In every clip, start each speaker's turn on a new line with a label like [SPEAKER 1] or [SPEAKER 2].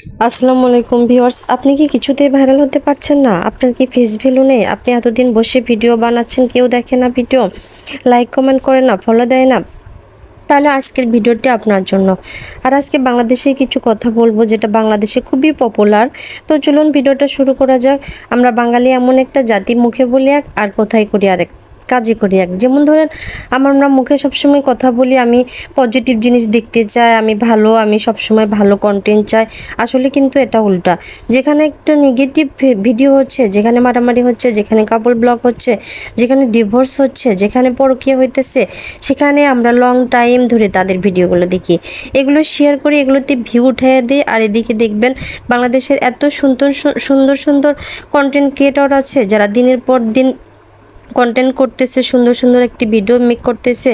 [SPEAKER 1] আসসালামু আলাইকুম ভিউয়ার্স, আপনি কি কিছুতেই ভাইরাল হতে পারছেন না? আপনার কি ফেস ভ্যালু নেই? আপনি এতদিন বসে ভিডিও বানাচ্ছেন, কেউ দেখে না ভিডিও। লাইক কমেন্ট করে না ফলো দেয় না। তাহলে আজকের ভিডিওটি আপনার জন্য। আর আজকে বাংলাদেশে কিছু কথা বলব, যেটা বাংলাদেশে খুবই পপুলার তো চলুন ভিডিওটা শুরু করা যাক। আমরা বাঙালি এমন একটা জাতি, মুখে বলি এক, আর কোথায় করি আরেক। কাজে করি এক যেমন ধরেন, আমার আমরা মুখে সবসময় কথা বলি, আমি পজিটিভ জিনিস দেখতে চাই, আমি ভালো, আমি সবসময় ভালো কন্টেন্ট চাই। আসলে কিন্তু এটা উল্টা। যেখানে একটা নেগেটিভ ভিডিও হচ্ছে, যেখানে মারামারি হচ্ছে, যেখানে কাপল ব্লক হচ্ছে, যেখানে ডিভোর্স হচ্ছে, যেখানে পরকীয়া হইতেছে, সেখানে আমরা লং টাইম ধরে তাদের ভিডিওগুলো দেখি। এগুলো শেয়ার করি এগুলোতে ভিউ উঠে দিই, আর এদিকে দেখবেন বাংলাদেশের এত সুন্দর সুন্দর সুন্দর কন্টেন্ট ক্রিয়েটর আছে, যারা দিনের পর দিন কন্টেন্ট করতেছে, সুন্দর সুন্দর একটি ভিডিও মেক করতেছে।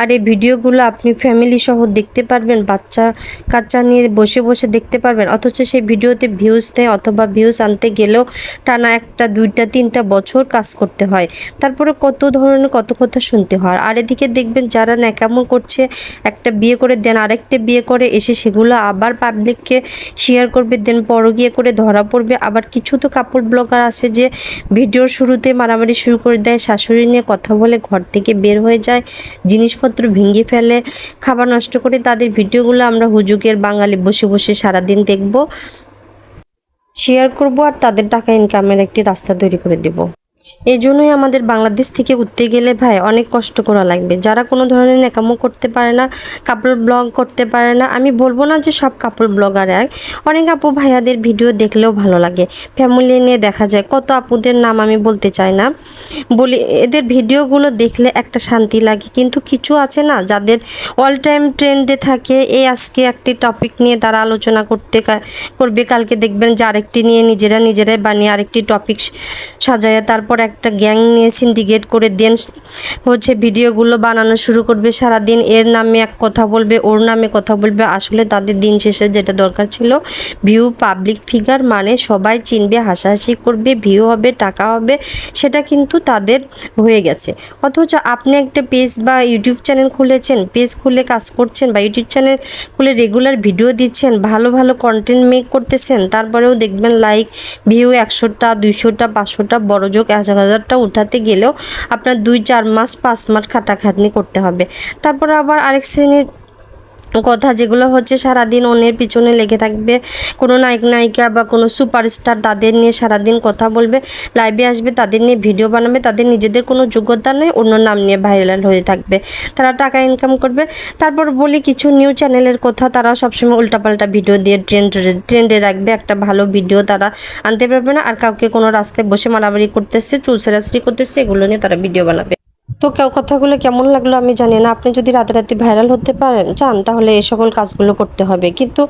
[SPEAKER 1] আর এই ভিডিওগুলো আপনি ফ্যামিলি সহ দেখতে পারবেন, বাচ্চা কাচ্চা নিয়ে বসে বসে দেখতে পারবেন। অথচ সেই ভিডিওতে ভিউজ দেয় অথবা ভিউজ আনতে গেলেও টানা একটা, দুইটা, তিনটা বছর কাজ করতে হয়। তারপরে কত ধরনের কত কথা শুনতে হয়। আর এদিকে দেখবেন যারা ন্যাকামো করছে, একটা বিয়ে করে দেন, আরেকটা বিয়ে করে, এসে সেগুলো আবার পাবলিককে শেয়ার করবে দেন পরগিয়ে করে ধরা পড়বে। আবার কিছু তো কাপড় ব্লগার আছে যে ভিডিওর শুরুতে মারামারি শুরু করে দেয়, শাশুড়ি নিয়ে কথা বলে ঘর থেকে বের হয়ে যায়, জিনিসপত্র ভেঙে ফেলে, খাবার নষ্ট করে তাদের ভিডিওগুলো আমরা হুজুকের বাঙালি বসে বসে সারাদিন দেখব। শেয়ার করব আর তাদের টাকা ইনকামের একটি রাস্তা তৈরি করে দেব। এই জন্যই আমাদের বাংলাদেশ থেকে উঠতে গেলে ভাই অনেক কষ্ট করা লাগবে। যারা কোনো ধরনের নেকামো করতে পারে না, কাপড় ব্লগ করতে পারে না, আমি বলব না যে সব কাপড় ব্লগার এক। অনেক আপু ভাইয়াদের ভিডিও দেখলেও ভালো লাগে। ফ্যামিলি নিয়ে দেখা যায়। কত আপুদের নাম আমি বলতে চাই না। বলি, এদের ভিডিওগুলো দেখলে একটা শান্তি লাগে। কিন্তু কিছু আছে না, যাদের অল টাইম ট্রেন্ডে থাকে, এই আজকে একটি টপিক নিয়ে তারা আলোচনা করতে করবে। কালকে দেখবেন যে আরেকটি নিয়ে নিজেরা নিজেরাই বানিয়ে আরেকটি টপিক সাজায়। তারপর একটা গ্যাং নিয়ে সিন্ডিকেট করে দেন। হচ্ছে ভিডিওগুলো বানানো শুরু করবে সারাদিন। এর নামে এক কথা বলবে, ওর নামে কথা বলবে। আসলে তাদের দিন শেষে যেটা দরকার ছিল ভিউ পাবলিক ফিগার মানে সবাই চিনবে, হাসাহাসি করবে ভিউ হবে, টাকা হবে, সেটা কিন্তু তাদের হয়ে গেছে। অথচ আপনি একটা পেজ বা ইউটিউব চ্যানেল খুলেছেন পেজ খুলে কাজ করছেন বা ইউটিউব চ্যানেল খুলে রেগুলার ভিডিও দিচ্ছেন, ভালো ভালো কন্টেন্ট মেক করতেছেন, তারপরেও দেখবেন লাইক ভিউ একশোটা, দুইশোটা, পাঁচশোটা, বড় যোগ এক হাজারটা উঠাতে গেলেও আপনার দুই, চার মাস, পাঁচ মাস খাটাখাটনি করতে হবে। তারপর আবার আরেক শ্রেণির কথা যেগুলো হচ্ছে সারাদিন অন্যের পিছনে লেগে থাকবে। কোনো নায়ক, নায়িকা বা কোনো সুপারস্টার তাদের নিয়ে সারাদিন কথা বলবে লাইভে আসবে, তাদের নিয়ে ভিডিও বানাবে, তাদের নিজেদের কোনো যোগ্যতা নেই, অন্য নাম নিয়ে ভাইরাল হয়ে থাকবে। তারা টাকা ইনকাম করবে। তারপর বলি কিছু নিউ চ্যানেলের কথা, তারা সবসময় উল্টাপাল্টা ভিডিও দিয়ে ট্রেন্ড ট্রেন্ডে রাখবে। একটা ভালো ভিডিও তারা আনতে পারবে না, আর কাউকে কোনো রাস্তায় বসে মারামারি করতেছে, চুলসেরাসরি করতেছে, এগুলো নিয়ে তারা ভিডিও বানাবে। তো কেউ কথাগুলো কেমন লাগল আমি জানি না। আপনি যদি রাতারাতি ভাইরাল হতে পারেন, চান, তাহলে এই সকল কাজগুলো করতে হবে। কিন্তু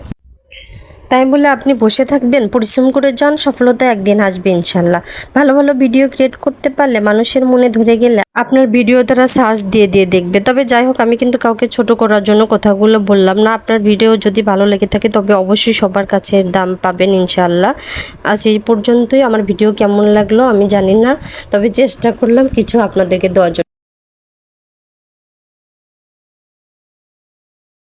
[SPEAKER 1] তাই বলে আপনি বসে থাকবেন, পরিশ্রম করে যান, সফলতা একদিন আসবে ইনশাল্লাহ। ভালো ভালো ভিডিও ক্রিয়েট করতে পারলে, মানুষের মনে ধরে গেলে আপনার ভিডিও তারা সার্চ দিয়ে দিয়ে দেখবে। তবে যাই হোক, আমি কিন্তু কাউকে ছোট করার জন্য কথাগুলো বললাম না। আপনার ভিডিও যদি ভালো লেগে থাকে, তবে অবশ্যই সবার কাছে দাম পাবেন ইনশাল্লাহ। আজ এই পর্যন্তই। আমার ভিডিও কেমন লাগল আমি জানি না। তবে চেষ্টা করলাম কিছু আপনাদেরকে দেওয়ার জন্য।